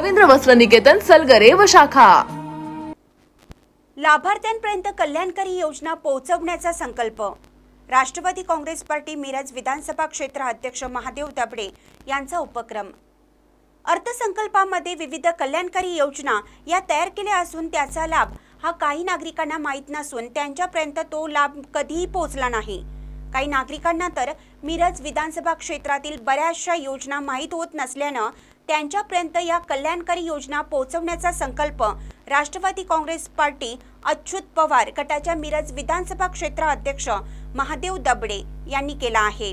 रवींद्र वस्त्र निकेतन सलगरे व शाखा. लाभार्थ्यांपर्यंत कल्याणकारी योजना पोहोचवण्याचा संकल्प. राष्ट्रवादी काँग्रेस पार्टी मिरज विधानसभा क्षेत्र अध्यक्ष महादेव दाबडे यांचा उपक्रम. अर्थसंकल्पामध्ये विविध कल्याणकारी योजना या तयार केल्या असून त्याचा लाभ हा काही नागरिकांना माहीत नसून त्यांच्यापर्यंत तो लाभ कधीही पोहोचला नाही. काही नागरिकांना तर मिरज विधानसभा क्षेत्रातील बऱ्याचशा योजना माहीत होत नसल्यानं त्यांच्यापर्यंत या कल्याणकारी योजना पोहोचवण्याचा संकल्प राष्ट्रवादी काँग्रेस पार्टी अच्युत पवार गटाच्या मिरज विधानसभा क्षेत्र अध्यक्ष महादेव दबडे यांनी केला आहे.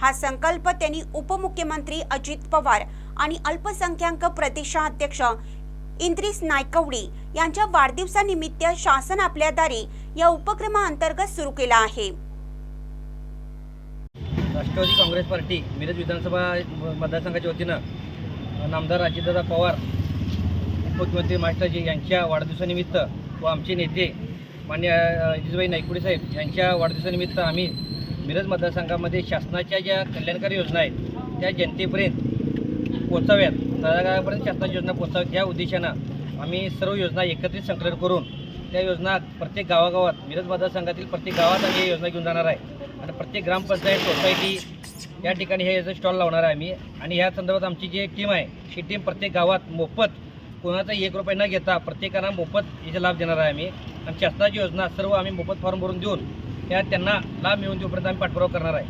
हा संकल्प त्यांनी उपमुख्यमंत्री अजित पवार आणि अल्पसंख्याक प्रदेशाध्यक्ष इंद्रिस नायकवडी यांच्या वाढदिवसानिमित्त शासन आपल्या दारी या उपक्रमाअंतर्गत सुरू केला आहे. राष्ट्रवादी काँग्रेस पार्टी मिरज विधानसभा मतदारसंघाच्या वतीनं नामदार अजितदादा पवार उपमुख्यमंत्री महाराष्ट्राजी यांच्या वाढदिवसानिमित्त व आमचे नेते मान्य जिजबाई नायकुडे साहेब यांच्या वाढदिवसानिमित्त आम्ही मिरज मतदारसंघामध्ये शासनाच्या ज्या कल्याणकारी योजना आहेत त्या जनतेपर्यंत पोचाव्यात तळागाळापर्यंत शासनाच्या योजना पोचाव्यात या उद्देशानं आम्ही सर्व योजना एकत्रित संकलन करून त्या योजना प्रत्येक गावागावात मिरज मतदारसंघातील प्रत्येक गावात आम्ही योजना घेऊन जाणार आहे. आणि प्रत्येक ग्रामपंचायत सोसायटी या ठिकाणी हे याचं स्टॉल लावणार आहे आम्ही. आणि ह्या संदर्भात आमची जी टीम आहे ही टीम प्रत्येक गावात मोफत कोणाचा एक रुपये न घेता प्रत्येकाला मोफत याचा लाभ देणार आहे आम्ही. आणि शासनाची योजना सर्व आम्ही मोफत फॉर्म भरून देऊन त्या त्यांना लाभ मिळवून देऊपर्यंत आम्ही पाठपुरावा करणार आहे.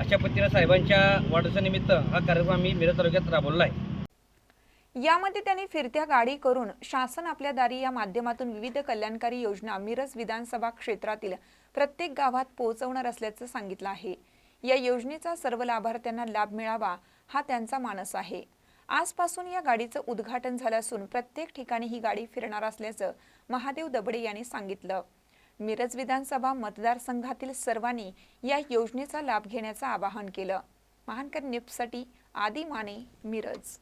अशा पद्धतीनं साहेबांच्या वाढदिवसानिमित्त हा कार्यक्रम आम्ही मिरज तालुक्यात राबवला आहे. यामध्ये त्यांनी फिरत्या गाडी करून शासन आपल्या दारी या माध्यमातून विविध कल्याणकारी योजना मिरज विधानसभा क्षेत्रातील प्रत्येक गावात पोहोचवणार असल्याचं सांगितलं आहे. या योजनेचा सर्व लाभार्थ्यांना लाभ मिळावा हा त्यांचा मानस आहे. आजपासून या गाडीचं उद्घाटन झालं असून प्रत्येक ठिकाणी ही गाडी फिरणार असल्याचं महादेव दबडे यांनी सांगितलं. मिरज विधानसभा मतदारसंघातील सर्वांनी या योजनेचा लाभ घेण्याचं आवाहन केलं. महानकर निप्ससाठी आदी माने मिरज.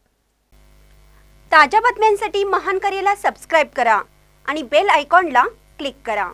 ताज्या बातम्यांसाठी महानकरेला सबस्क्राईब करा आणि बेल आयकॉनला क्लिक करा.